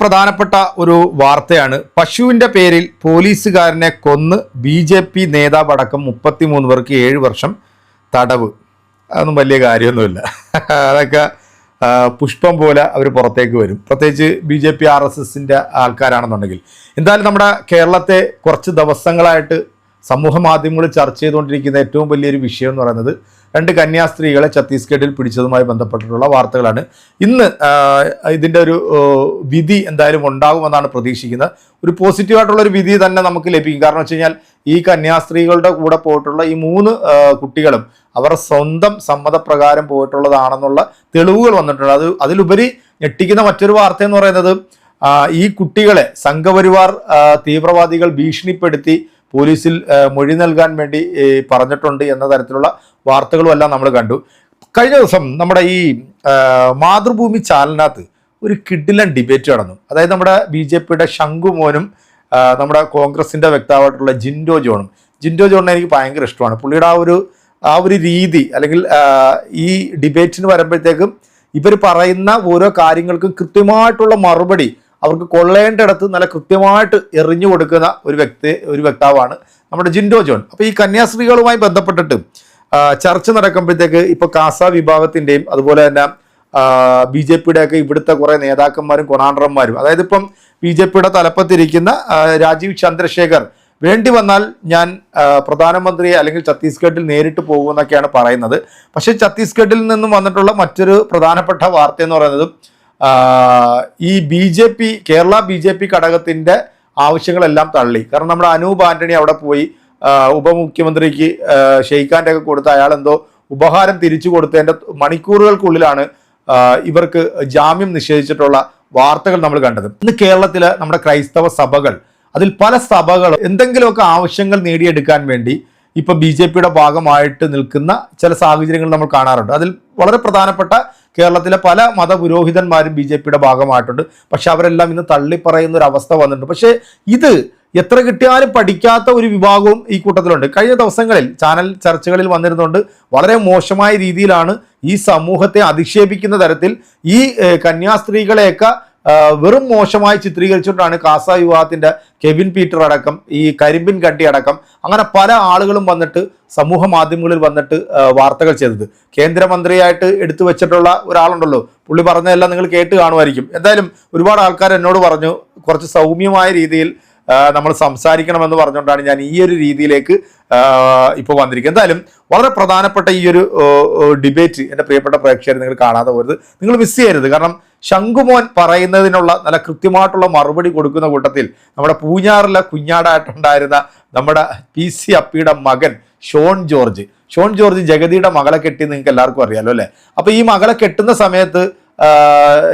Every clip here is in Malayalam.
പ്രധാനപ്പെട്ട ഒരു വാർത്തയാണ്. പശുവിന്റെ പേരിൽ പോലീസുകാരനെ കൊന്ന് ബി ജെ പി നേതാവ് നേതാവടക്കം മുപ്പത്തിമൂന്ന് പേർക്ക് ഏഴ് വർഷം തടവ്. അതൊന്നും വലിയ കാര്യമൊന്നുമില്ല. അതൊക്കെ പുഷ്പം പോലെ അവർ പുറത്തേക്ക് വരും. പ്രത്യേകിച്ച് B J P R S എസിന്റെ ആൾക്കാരാണെന്നുണ്ടെങ്കിൽ. എന്തായാലും നമ്മുടെ കേരളത്തെ കുറച്ച് ദിവസങ്ങളായിട്ട് സമൂഹ മാധ്യമങ്ങൾ ചർച്ച ചെയ്തുകൊണ്ടിരിക്കുന്ന ഏറ്റവും വലിയൊരു വിഷയം എന്ന് പറയുന്നത് രണ്ട് കന്യാസ്ത്രീകളെ ഛത്തീസ്ഗഡിൽ പിടിച്ചതുമായി ബന്ധപ്പെട്ടിട്ടുള്ള വാർത്തകളാണ്. ഇന്ന് ഇതിന്റെ ഒരു വിധി എന്തായാലും ഉണ്ടാകുമെന്നാണ് പ്രതീക്ഷിക്കുന്നത്. ഒരു പോസിറ്റീവായിട്ടുള്ള ഒരു വിധി തന്നെ നമുക്ക് ലഭിക്കും. കാരണം വെച്ച് കഴിഞ്ഞാൽ ഈ കന്യാസ്ത്രീകളുടെ കൂടെ പോയിട്ടുള്ള ഈ മൂന്ന് കുട്ടികളും അവർ സ്വന്തം സമ്മതപ്രകാരം പോയിട്ടുള്ളതാണെന്നുള്ള തെളിവുകൾ വന്നിട്ടുണ്ട്. അത് അതിലുപരി ഞെട്ടിക്കുന്ന മറ്റൊരു വാർത്ത എന്ന് പറയുന്നത് ഈ കുട്ടികളെ സംഘപരിവാർ തീവ്രവാദികൾ ഭീഷണിപ്പെടുത്തി പോലീസിൽ മൊഴി നൽകാൻ വേണ്ടി പറഞ്ഞിട്ടുണ്ട് എന്ന തരത്തിലുള്ള വാർത്തകളുമെല്ലാം നമ്മൾ കണ്ടു. കഴിഞ്ഞ ദിവസം നമ്മുടെ ഈ മാതൃഭൂമി ചാനലിനകത്ത് ഒരു കിഡിലൻ ഡിബേറ്റ് നടന്നു. അതായത് നമ്മുടെ ബി ജെ പിയുടെ ശംഖുമോനും നമ്മുടെ കോൺഗ്രസിന്റെ വ്യക്താവായിട്ടുള്ള ജിൻഡോ ജോണും. ജിൻഡോ ജോണിനെ എനിക്ക് ഭയങ്കര ഇഷ്ടമാണ്. പുള്ളിയുടെ ആ ഒരു ആ ഒരു രീതി അല്ലെങ്കിൽ ഈ ഡിബേറ്റിന് വരുമ്പോഴത്തേക്കും ഇവർ പറയുന്ന ഓരോ കാര്യങ്ങൾക്കും കൃത്യമായിട്ടുള്ള മറുപടി അവർക്ക് കൊള്ളേണ്ടിടത്ത് നല്ല കൃത്യമായിട്ട് എറിഞ്ഞു കൊടുക്കുന്ന ഒരു വ്യക്തി ഒരു വ്യക്താവാണ് നമ്മുടെ ജിൻഡോ ജോൺ. അപ്പോൾ ഈ കന്യാസ്ത്രീകളുമായി ബന്ധപ്പെട്ടിട്ട് ചർച്ച നടക്കുമ്പോഴത്തേക്ക് ഇപ്പോൾ കാസ വിഭാഗത്തിന്റെയും അതുപോലെ തന്നെ ബി ജെ പിയുടെയൊക്കെ ഇവിടുത്തെ കുറേ നേതാക്കന്മാരും കൊണാണ്ടർമാരും അതായത് ഇപ്പം ബി ജെ പിയുടെ തലപ്പത്തിരിക്കുന്ന രാജീവ് ചന്ദ്രശേഖർ വേണ്ടി വന്നാൽ ഞാൻ പ്രധാനമന്ത്രിയെ അല്ലെങ്കിൽ ഛത്തീസ്ഗഡിൽ നേരിട്ട് പോകുമെന്നൊക്കെയാണ് പറയുന്നത്. പക്ഷേ ഛത്തീസ്ഗഡിൽ നിന്നും വന്നിട്ടുള്ള മറ്റൊരു പ്രധാനപ്പെട്ട വാർത്ത എന്ന് പറയുന്നത് ഈ B J P Kerala B J P ഘടകത്തിന്റെ ആവശ്യങ്ങളെല്ലാം തള്ളി. കാരണം നമ്മുടെ അനൂപ് ആന്റണി അവിടെ പോയി ഉപമുഖ്യമന്ത്രിക്ക് ഷെയ്ഖാന്റെ ഒക്കെ കൊടുത്ത അയാൾ എന്തോ ഉപഹാരം തിരിച്ചു കൊടുത്തതിന്റെ മണിക്കൂറുകൾക്കുള്ളിലാണ് ഇവർക്ക് ജാമ്യം നിഷേധിച്ചിട്ടുള്ള വാർത്തകൾ നമ്മൾ കണ്ടത്. ഇന്ന് കേരളത്തിലെ നമ്മുടെ ക്രൈസ്തവ സഭകൾ അതിൽ പല സഭകൾ എന്തെങ്കിലുമൊക്കെ ആവശ്യങ്ങൾ നേടിയെടുക്കാൻ വേണ്ടി ഇപ്പൊ ബി ജെ പിയുടെ ഭാഗമായിട്ട് നിൽക്കുന്ന ചില സാഹചര്യങ്ങൾ നമ്മൾ കാണാറുണ്ട്. അതിൽ വളരെ പ്രധാനപ്പെട്ട കേരളത്തിലെ പല മതപുരോഹിതന്മാരും ബി ജെ പിയുടെ ഭാഗമായിട്ടുണ്ട്. പക്ഷെ അവരെല്ലാം ഇന്ന് തള്ളിപ്പറയുന്ന ഒരു അവസ്ഥ വന്നിട്ടുണ്ട്. പക്ഷേ ഇത് എത്ര കിട്ടിയാലും പഠിക്കാത്ത ഒരു വിഭാഗവും ഈ കൂട്ടത്തിലുണ്ട്. കഴിഞ്ഞ ദിവസങ്ങളിൽ ചാനൽ ചർച്ചകളിൽ വന്നിരുന്നുകൊണ്ട് വളരെ മോശമായ രീതിയിലാണ് ഈ സമൂഹത്തെ അധിക്ഷേപിക്കുന്ന തരത്തിൽ ഈ കന്യാസ്ത്രീകളെയൊക്കെ വെറും മോശമായി ചിത്രീകരിച്ചുകൊണ്ടാണ് കാസ വിവാഹത്തിന്റെ കെവിൻ പീറ്റർ അടക്കം ഈ കരിമ്പിൻ കട്ടി അടക്കം അങ്ങനെ പല ആളുകളും വന്നിട്ട് സമൂഹ മാധ്യമങ്ങളിൽ വന്നിട്ട് വാർത്തകൾ ചെയ്തത്. കേന്ദ്രമന്ത്രിയായിട്ട് എടുത്തു വെച്ചിട്ടുള്ള ഒരാളുണ്ടല്ലോ. പുള്ളി പറഞ്ഞതെല്ലാം നിങ്ങൾ കേട്ട് കാണുമായിരിക്കും. എന്തായാലും ഒരുപാട് ആൾക്കാർ എന്നോട് പറഞ്ഞു കുറച്ച് സൗമ്യമായ രീതിയിൽ നമ്മൾ സംസാരിക്കണമെന്ന് പറഞ്ഞുകൊണ്ടാണ് ഞാൻ ഈ ഒരു രീതിയിലേക്ക് ഇപ്പോൾ വന്നിരിക്കുന്നത്. എന്തായാലും വളരെ പ്രധാനപ്പെട്ട ഈ ഒരു ഡിബേറ്റ് എന്റെ പ്രിയപ്പെട്ട പ്രേക്ഷകർ നിങ്ങൾ കാണാതെ പോരുത്. നിങ്ങൾ മിസ് ചെയ്യരുത്. കാരണം ശംഖുമോൻ പറയുന്നതിനുള്ള നല്ല കൃത്യമായിട്ടുള്ള മറുപടി കൊടുക്കുന്ന കൂട്ടത്തിൽ നമ്മുടെ പൂഞ്ഞാറിലെ കുഞ്ഞാടായിട്ടുണ്ടായിരുന്ന നമ്മുടെ പി സി അപ്പിയുടെ മകൻ ഷോൺ ജോർജ്. ഷോൺ ജോർജ് ജഗതിയുടെ മകളെ കെട്ടി നിങ്ങൾക്ക് എല്ലാവർക്കും അറിയാലോ അല്ലേ? അപ്പോൾ ഈ മകളെ കെട്ടുന്ന സമയത്ത്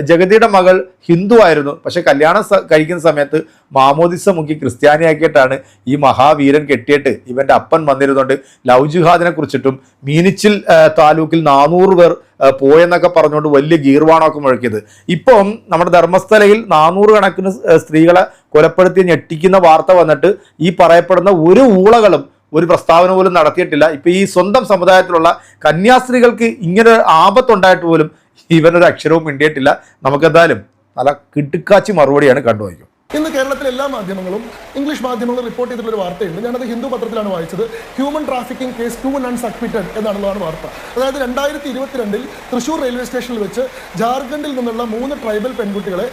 ജഗതിയുടെ മകൾ ഹിന്ദു ആയിരുന്നു. പക്ഷെ കല്യാണം കഴിക്കുന്ന സമയത്ത് മാമോദിസ മുക്കി ക്രിസ്ത്യാനിയാക്കിയിട്ടാണ് ഈ മഹാവീരൻ കെട്ടിയിട്ട് ഇവന്റെ അപ്പൻ വന്നിരുന്നുണ്ട് ലവ് ജിഹാദിനെ കുറിച്ചിട്ടും മീനിച്ചിൽ താലൂക്കിൽ നാനൂറ് പേർ പോയെന്നൊക്കെ പറഞ്ഞുകൊണ്ട് വലിയ ഗീർവാണമൊക്കെ മുഴക്കിയത്. ഇപ്പം നമ്മുടെ ധർമ്മസ്ഥലയിൽ നാനൂറ് കണക്കിന് സ്ത്രീകളെ കൊലപ്പെടുത്തി ഞെട്ടിക്കുന്ന വാർത്ത വന്നിട്ട് ഈ പറയപ്പെടുന്ന ഒരു ഊളകളും ഒരു പ്രസ്താവന പോലും നടത്തിയിട്ടില്ല. ഇപ്പൊ ഈ സ്വന്തം സമുദായത്തിലുള്ള കന്യാസ്ത്രീകൾക്ക് ഇങ്ങനെ ആപത്തുണ്ടായിട്ട് പോലും ഇവനൊരു അക്ഷരവും മിണ്ടിയിട്ടില്ല. നമുക്കെന്തായാലും നല്ല കിടുക്കാച്ചി മറുപടിയാണ് കണ്ടുപോയിക്കും ഇന്ന് കേരളത്തിലെ എല്ലാ മാധ്യമങ്ങളും ഇംഗ്ലീഷ് മാധ്യമങ്ങളും റിപ്പോർട്ട് ചെയ്തിട്ടുള്ള ഒരു വാർത്തയുണ്ട്. ഞാനത് ഹിന്ദു പത്രത്തിലാണ് വായിച്ചത്. Human trafficking case two and submitted എന്നാണുള്ളതാണ് വാർത്ത. അതായത് രണ്ടായിരത്തി ഇരുപത്തിരണ്ടിൽ തൃശൂർ റെയിൽവേ സ്റ്റേഷനിൽ വെച്ച് ജാർഖണ്ഡിൽ നിന്നുള്ള മൂന്ന് ട്രൈബൽ പെൺകുട്ടികളെ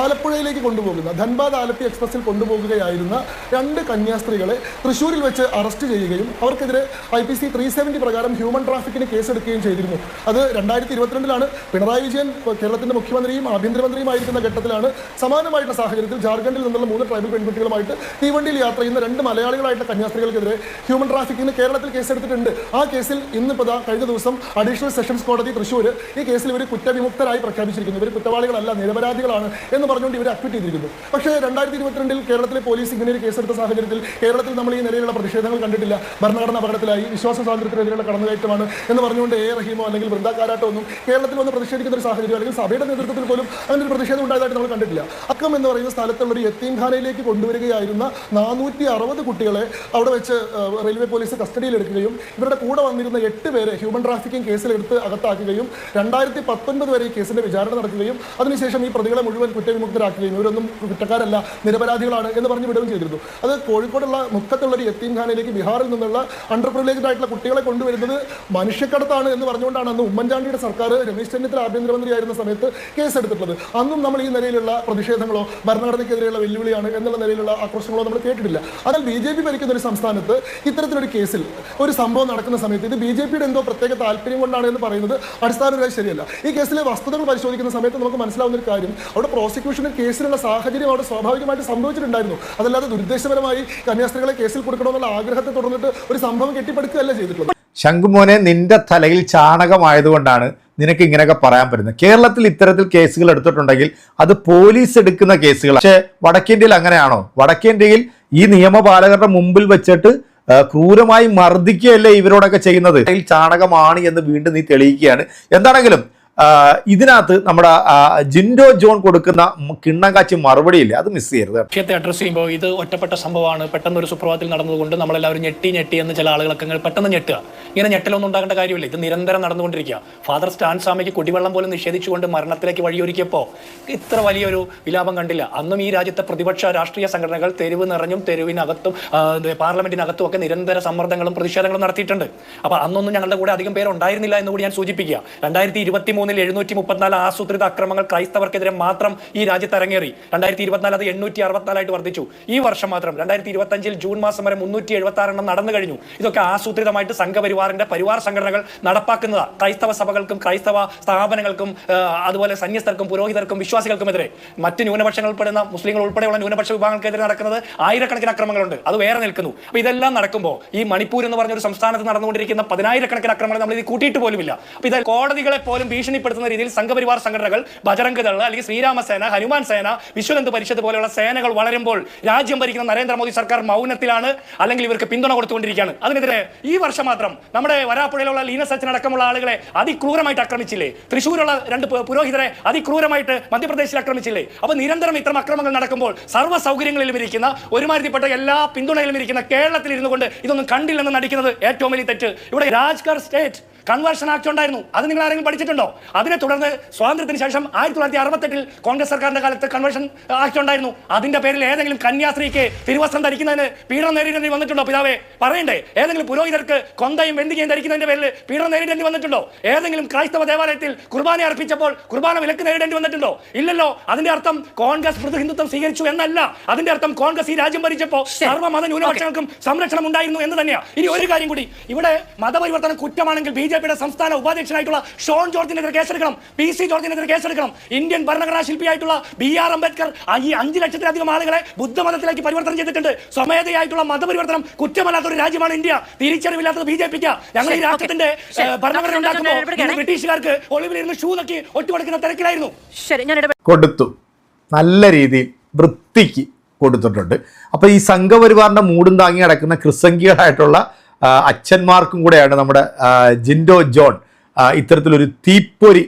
ആലപ്പുഴയിലേക്ക് കൊണ്ടുപോകുന്ന ധൻബാദ് ആലപ്പി എക്സ്പ്രസിൽ കൊണ്ടുപോകുകയായിരുന്ന രണ്ട് കന്യാസ്ത്രീകളെ തൃശ്ശൂരിൽ വെച്ച് അറസ്റ്റ് ചെയ്യുകയും അവർക്കെതിരെ I P C three seventy പ്രകാരം ഹ്യൂമൻ ട്രാഫിക്കിന് കേസെടുക്കുകയും ചെയ്തിരുന്നു. അത് രണ്ടായിരത്തി ഇരുപത്തിരണ്ടിലാണ് പിണറായി വിജയൻ കേരളത്തിന്റെ മുഖ്യമന്ത്രിയും ആഭ്യന്തരമന്ത്രിയുമായിരിക്കുന്ന ഘട്ടത്തിലാണ് സമാനമായിട്ടുള്ള സാഹചര്യത്തിൽ ജാർഖണ്ഡിൽ നിന്നുള്ള മൂന്ന് ട്രൈബൽ പെൺകുട്ടികളുമായിട്ട് തീവണ്ടിയിൽ യാത്ര ചെയ്യുന്ന രണ്ട് മലയാളികളായിട്ടുള്ള കന്യാസ്ത്രീകൾക്കെതിരെ ഹ്യൂമൻ ട്രാഫിക്കിന് കേരളത്തിൽ കേസെടുത്തിട്ടുണ്ട്. ആ കേസിൽ ഇന്നിപ്പോൾ കഴിഞ്ഞ ദിവസം അഡീഷണൽ സെഷൻസ് കോടതി തൃശ്ശൂർ ഈ കേസിൽ ഇവർ കുറ്റവിമുക്തരായി പ്രഖ്യാപിച്ചിരിക്കുന്നു. ഇവർ കുറ്റവാളികളല്ല നിരപരാധികളാണ് എന്ന് പറഞ്ഞുകൊണ്ട് ഇവരെ അക്വിറ്റ് ചെയ്തിരിക്കുന്നു. പക്ഷേ രണ്ടായിരത്തി ഇരുപത്തിരണ്ടിൽ കേരളത്തിലെ പോലീസ് ഇങ്ങനെ ഒരു കേസെടുത്ത സാഹചര്യത്തിൽ കേരളത്തിൽ നമ്മൾ ഈ നിലയിലുള്ള പ്രതിഷേധങ്ങൾ കണ്ടിട്ടില്ല. ഭരണഘടന അപകടത്തിലായി വിശ്വാസ സ്വാതന്ത്ര്യത്തിനെതിരെയുള്ള കടന്നുകയറ്റമാണ് എന്ന് പറഞ്ഞുകൊണ്ട് എ. റഹീമോ അല്ലെങ്കിൽ വൃന്ദാകാരാട്ടോ ഒന്നും കേരളത്തിൽ വന്ന് പ്രതിഷേധിക്കുന്ന ഒരു സാഹചര്യം അല്ലെങ്കിൽ സഭയുടെ നേതൃത്വത്തിൽ പോലും അങ്ങനെ ഒരു പ്രതിഷേധം ഉണ്ടായതായിട്ട് നമ്മൾ കണ്ടിട്ടില്ല. അക്കം എന്ന് പറയുന്ന സ്ഥലത്ത് മുക്കത്തുള്ള ഒരു യത്തീംഖാനയിലേക്ക് കൊണ്ടുവരികയായിരുന്ന നാനൂറ്റി അറുപത് കുട്ടികളെ അവിടെ വെച്ച് റെയിൽവേ പോലീസ് കസ്റ്റഡിയിലെടുക്കുകയും ഇവരുടെ കൂടെ വന്നിരുന്ന എട്ട് പേരെ ഹ്യൂമൻ ട്രാഫിക്കിംഗ് കേസിലെടുത്ത് അകത്താക്കുകയും രണ്ടായിരത്തി പത്തൊൻപത് വരെ ഈ കേസിന്റെ വിചാരണ നടക്കുകയും അതിനുശേഷം ഈ പ്രതികളെ മുഴുവൻ കുറ്റവിമുക്തരാക്കുകയും. ഇവരൊന്നും കുറ്റക്കാരല്ല നിരപരാധികളാണ് എന്ന് പറഞ്ഞ് വിടുകയും ചെയ്തിരുന്നു. അത് കോഴിക്കോടുള്ള മുക്കത്തുള്ള ഒരു യത്തീംഖാനയിലേക്ക് ബീഹാറിൽ നിന്നുള്ള അണ്ടർ പ്രിവിലേജ്ഡ് ആയിട്ടുള്ള കുട്ടികളെ കൊണ്ടുവരുന്നത് മനുഷ്യക്കടത്താണ് എന്ന് പറഞ്ഞുകൊണ്ടാണ് അന്ന് ഉമ്മൻചാണ്ടിയുടെ സർക്കാർ രമേശ് ചെന്നിത്തല ആഭ്യന്തരമന്ത്രിയായിരുന്ന സമയത്ത് കേസെടുത്തിട്ടുള്ളത്. അന്നും നമ്മൾ ഈ നിലയിലുള്ള പ്രതിഷേധങ്ങളോ ഭരണഘടനയ്ക്കെതിരെയുള്ള വെല്ലുവിളിയാണ് എന്നുള്ള നിലയിലുള്ള ആക്രോശങ്ങളോ നമ്മൾ കേട്ടിട്ടില്ല. അതിനാൽ ബി ജെ പി ഭരിക്കുന്ന ഒരു സംസ്ഥാനത്ത് ഇത്തരത്തിലൊരു കേസിൽ ഒരു സംഭവം നടക്കുന്ന സമയത്ത് ഇത് ബി ജെ പിയുടെ എന്തോ പ്രത്യേക താല്പര്യം കൊണ്ടാണ് എന്ന് പറയുന്നത് അടിസ്ഥാനപരമായി ശരിയല്ല. ഈ കേസിലെ വസ്തുതകൾ പരിശോധിക്കുന്ന സമയത്ത് നമുക്ക് മനസ്സിലാവുന്ന ഒരു കാര്യം അവിടെ പ്രോസിക്യൂഷന് കേസിലുള്ള സാഹചര്യം അവിടെ സ്വാഭാവികമായിട്ട് സംഭവിച്ചിട്ടുണ്ടായിരുന്നു. അതല്ലാതെ ദുരുദ്ദേശപരമായി കന്യാസ്ത്രീകളെ കേസിൽ കൊടുക്കണമെന്നുള്ള ആഗ്രഹത്തെ തുടർന്നിട്ട് ഒരു സംഭവം കെട്ടിപ്പടുക്കുകയല്ല ചെയ്തിട്ടുള്ളത്. ശംഖുമോനെ നിന്റെ തലയിൽ ചാണകമായതുകൊണ്ടാണ് നിനക്ക് ഇങ്ങനെയൊക്കെ പറയാൻ പറ്റുന്നത്. കേരളത്തിൽ ഇത്തരത്തിൽ കേസുകൾ എടുത്തിട്ടുണ്ടെങ്കിൽ അത് പോലീസ് എടുക്കുന്ന കേസുകൾ പക്ഷേ വടക്കേന്ത്യയിൽ അങ്ങനെയാണോ? വടക്കേന്ത്യയിൽ ഈ നിയമപാലകരുടെ മുമ്പിൽ വെച്ചിട്ട് ക്രൂരമായി മർദ്ദിക്കുകയല്ലേ ഇവരോടൊക്കെ ചെയ്യുന്നത്? ചാണകമാണ് എന്ന് വീണ്ടും നീ തെളിയിക്കുകയാണ്. എന്താണെങ്കിലും ഇതിനകത്ത് നമ്മുടെ ജിൻഡോ ജോൺ കൊടുക്കുന്ന കിണ്ണങ്കാച്ചി മറുപടി ഇല്ല അത് മിസ് ചെയ്യരുത്. വിഷയത്തെ അഡ്രസ് ചെയ്യുമ്പോൾ ഇത് ഒറ്റപ്പെട്ട സംഭവമാണ്. പെട്ടെന്ന് ഒരു സുപ്രഭാതത്തിൽ നടന്നതുകൊണ്ട് നമ്മളെല്ലാവരും ഞെട്ടി ഞെട്ടി എന്ന് ചില ആളുകളൊക്കെ പെട്ടെന്ന് ഞെട്ടുക. ഇങ്ങനെ ഞെട്ടലൊന്നും ഉണ്ടാകേണ്ട കാര്യമില്ല. ഇത് നിരന്തരം നടന്നുകൊണ്ടിരിക്കുക. ഫാദർ സ്റ്റാൻ സ്വാമിക്ക് കുടിവെള്ളം പോലും നിഷേധിച്ചുകൊണ്ട് മരണത്തിലേക്ക് വഴിയൊരുക്കിയപ്പോൾ ഇത്ര വലിയൊരു വിലാപം കണ്ടില്ല. അന്നും ഈ രാജ്യത്തെ പ്രതിപക്ഷ രാഷ്ട്രീയ സംഘടനകൾ തെരുവ് നിറഞ്ഞും തെരുവിനകത്തും പാർലമെന്റിനകത്തും ഒക്കെ നിരന്തര സമ്മർദ്ദങ്ങളും പ്രതിഷേധങ്ങളും നടത്തിയിട്ടുണ്ട്. അപ്പോൾ അന്നൊന്നും ഞങ്ങളുടെ കൂടെ അധികം പേരുണ്ടായിരുന്നില്ല എന്ന് കൂടി ഞാൻ സൂചിപ്പിക്കുക. രണ്ടായിരത്തി മൂന്നിൽ എഴുന്നൂറ്റി മുപ്പത്തിനാല് ആസൂത്രിത അക്രമങ്ങൾ ക്രൈസ്തവർക്കെതിരെ മാത്രം ഈ രാജ്യത്ത് അരങ്ങേറി. രണ്ടായിരത്തി ഇരുപത്തിനാല് അത് എണ്ണൂറ്റി അറുപത്തിനാലായിട്ട് വർദ്ധിച്ചു. ഈ വർഷം മാത്രം രണ്ടായിരത്തി ഇരുപത്തഞ്ചിൽ ജൂൺ മാസം വരെ മുന്നൂറ്റി എഴുപത്തി നടന്നു കഴിഞ്ഞു. ഇതൊക്കെ ആസൂത്രിതമായിട്ട് സംഘപരിവാറിന്റെ പരിവാർ സംഘടനകൾ നടപ്പാക്കുന്നതാണ് ക്രൈസ്തവ സഭകൾക്കും ക്രൈസ്തവ സ്ഥാപനങ്ങൾക്കും അതുപോലെ സന്യസ്തർക്കും പുരോഹിതർക്കും വിശ്വാസികൾക്കുമെതിരെ മറ്റ് ന്യൂനപക്ഷങ്ങൾ ഉൾപ്പെടുന്ന മുസ്ലിങ്ങൾ ഉൾപ്പെടെയുള്ള ന്യൂനപക്ഷ വിഭാഗങ്ങൾക്കെതിരെ നടക്കുന്നത് ആയിരക്കണക്കിന് അക്രമങ്ങളുണ്ട്. അത് വേറെ നിൽക്കുന്നു. അപ്പൊ ഇതെല്ലാം നടക്കുമ്പോൾ ഈ മണിപ്പൂർ എന്ന് പറഞ്ഞ ഒരു സംസ്ഥാനത്ത് നടന്നുകൊണ്ടിരിക്കുന്ന പതിനായിരക്കണക്കിന് അക്രമങ്ങൾ നമ്മൾ ഇത് കൂട്ടിയിട്ട് പോലുമില്ല. അപ്പൊ ഇത് കോടതികളെ പോലും ഭീഷണിപ്പെടുത്തുന്ന രീതിയിൽ സംഘപരിവാർ സംഘടനകൾ ബജറംഗ് ദൾ അല്ലെങ്കിൽ ശ്രീരാമസേന ഹനുമാൻ സേന വിശ്വഹിന്ദു പരിഷത്ത് പോലെയുള്ള സേനകൾ വളരുമ്പോൾ രാജ്യം ഭരിക്കുന്ന നരേന്ദ്രമോദി സർക്കാർ മൗനത്തിലാണ് അല്ലെങ്കിൽ ഇവർക്ക് പിന്തുണ കൊടുത്തുകൊണ്ടിരിക്കുകയാണ്. അതിനെതിരെ ഈ വർഷം മാത്രം നമ്മുടെ വരാപ്പുഴയിലുള്ള ലീന സച്ചിൻ അടക്കമുള്ള ആളുകളെ അതിക്രൂരമായിട്ട് ആക്രമിച്ചില്ലേ? തൃശ്ശൂരുള്ള രണ്ട് പുരോഹിതരെ അതിക്രൂരമായിട്ട് മധ്യപ്രദേശിൽ ആക്രമിച്ചില്ലേ? അപ്പൊ നിരന്തരം ഇത്തരം അക്രമങ്ങൾ നടക്കുമ്പോൾ സർവ സൗകര്യങ്ങളിലും ഇരിക്കുന്ന ഒരുമാതിരിപ്പെട്ട എല്ലാ പിന്തുണയിലും ഇരിക്കുന്ന കേരളത്തിൽ ഇരുന്നു കൊണ്ട് ഇതൊന്നും കണ്ടില്ലെന്ന് നടിക്കുന്നത് ഏറ്റവും വലിയ തെറ്റ്. ഇവിടെ രാജ്കർ സ്റ്റേറ്റ് കൺവേർഷൻ ആക്ട് ഉണ്ടായിരുന്നു. അത് നിങ്ങൾ ആരെങ്കിലും പഠിച്ചിട്ടുണ്ടോ? അതിനെ തുടർന്ന് സ്വാതന്ത്ര്യത്തിന് ശേഷം ആയിരത്തി തൊള്ളായിരത്തി അറുപത്തെട്ടിൽ കോൺഗ്രസ് സർക്കാരിന്റെ കാലത്ത് കൺവേർഷൻ ആക്ട് ഉണ്ടായിരുന്നു. അതിന്റെ പേരിൽ ഏതെങ്കിലും കന്യാസ്ത്രീക്ക് തിരുവസ്ത്രം ധരിക്കുന്നതിന് പീഡനം നേരിടേണ്ടി വന്നിട്ടുണ്ടോ പിതാവേ? പറയണ്ടേ. ഏതെങ്കിലും പുരോഹിതർക്ക് കൊന്തയും വെന്തികയും ധരിക്കുന്നതിന്റെ പേരിൽ പീഡനം നേരിടേണ്ടി വന്നിട്ടുണ്ടോ? ഏതെങ്കിലും ക്രൈസ്തവ ദേവാലയത്തിൽ കുർബാന അർപ്പിച്ചപ്പോൾ കുർബാന വിലക്ക് നേരിടേണ്ടി വന്നിട്ടുണ്ടോ? ഇല്ലല്ലോ. അതിന്റെ അർത്ഥം കോൺഗ്രസ് മൃദു ഹിന്ദുത്വം സ്വീകരിച്ചു എന്നല്ല. അതിന്റെ അർത്ഥം കോൺഗ്രസ് ഈ രാജ്യം ഭരിച്ചപ്പോൾ സർവ മത ന്യൂനപക്ഷങ്ങൾക്കും സംരക്ഷണം ഉണ്ടായിരുന്നു എന്ന് തന്നെയാണ് ഇനി ഒരു കാര്യം കൂടി. ഇവിടെ മതപരിവർത്തനം കുറ്റമാണെങ്കിൽ ബി ജെ പിയുടെ സംസ്ഥാന ഉപാധ്യക്ഷനായിട്ടുള്ള ഷോൺ ജോർജിനെതിരെ കേസെടുക്കണം പി സി ജോർജിനെതിരെ കേസെടുക്കണം. ഇന്ത്യൻ ഭരണഘടനാ ശില്പിയായിട്ടുള്ള ബി ആർ അംബേദ്കർ ഈ അഞ്ച് ലക്ഷത്തിലധികം ആളുകളെ ബുദ്ധമതത്തിലേക്ക് പരിവർത്തനം ചെയ്തിട്ടുണ്ട്. സ്വമേധയായിട്ടുള്ള മതപരിവർത്തനം കുറ്റമല്ലാത്ത ഒരു രാജ്യമാണ് ഇന്ത്യ. തിരിച്ചറിവില്ലാത്തത് ബി ജെ പിക്ക്. ഞങ്ങൾ ഈ രാജ്യത്തിന്റെ രാഷ്ട്രത്തിന്റെ ഭരണഘടന ഉണ്ടാക്കുമ്പോൾ ബ്രിട്ടീഷുകാർക്ക് ഒളിവിലിരുന്ന് ഷൂ നക്കി ഒറ്റുകൊടുക്കുന്ന തിരക്കിലായിരുന്നു. ശരി ഞാൻ കൊടുത്തു. നല്ല രീതിയിൽ വൃത്തിക്ക് കൊടുത്തിട്ടുണ്ട്. അപ്പോൾ ഈ സംഘപരിവാറിന്റെ മൂടും താങ്ങി നടക്കുന്ന ക്രിസംഗികളായിട്ടുള്ള ആ, അച്ഛന്മാർക്കും കൂടെയാണ് നമ്മുടെ ജിൻഡോ ജോൺ ഇത്തരത്തിലൊരു തീപ്പൊരി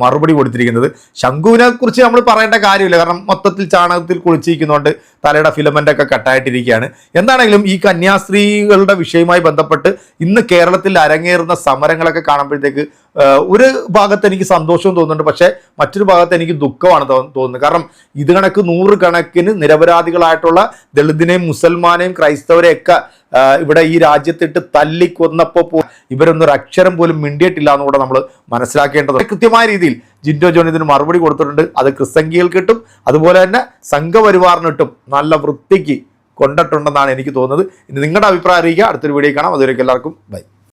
മറുപടി കൊടുത്തിരിക്കുന്നത്. ശംഖുവിനെ കുറിച്ച് നമ്മൾ പറയേണ്ട കാര്യമില്ല. കാരണം മൊത്തത്തിൽ ചാണകത്തിൽ കുളിച്ചിരിക്കുന്നതുകൊണ്ട് തലയുടെ ഫിലമെന്റ് ഒക്കെ കട്ടായിട്ടിരിക്കുകയാണ്. എന്താണെങ്കിലും ഈ കന്യാസ്ത്രീകളുടെ വിഷയവുമായി ബന്ധപ്പെട്ട് ഇന്ന് കേരളത്തിൽ അരങ്ങേറുന്ന സമരങ്ങളൊക്കെ കാണുമ്പോഴത്തേക്ക് ഒരു ഭാഗത്ത് എനിക്ക് സന്തോഷം തോന്നുന്നുണ്ട്. പക്ഷേ മറ്റൊരു ഭാഗത്ത് എനിക്ക് ദുഃഖമാണ് തോന്നുന്നത്. കാരണം ഇത് കണക്ക് നൂറ് കണക്കിന് നിരപരാധികളായിട്ടുള്ള ദളിതിനെയും മുസൽമാനെയും ക്രൈസ്തവരെയൊക്കെ ഇവിടെ ഈ രാജ്യത്തിട്ട് തല്ലിക്കൊന്നപ്പോൾ പോ ഇവരൊന്നും ഒരു അക്ഷരം പോലും മിണ്ടിയിട്ടില്ല എന്നുകൂടെ നമ്മൾ മനസ്സിലാക്കേണ്ടത് കൃത്യമായ രീതിയിൽ ജിൻഡോ ജോൺ ഇതിന് മറുപടി കൊടുത്തിട്ടുണ്ട്. അത് ക്രിസ്തംഗികൾക്കിട്ടും കിട്ടും. അതുപോലെ തന്നെ സംഘപരിവാറിനിട്ടും നല്ല വൃത്തിക്ക് കൊണ്ടിട്ടുണ്ടെന്നാണ് എനിക്ക് തോന്നുന്നത്. ഇനി നിങ്ങളുടെ അഭിപ്രായം അറിയിക്കുക. അടുത്തൊരു വീഡിയോ കാണാം. അതുവരെയൊക്കെ എല്ലാവർക്കും ബൈ.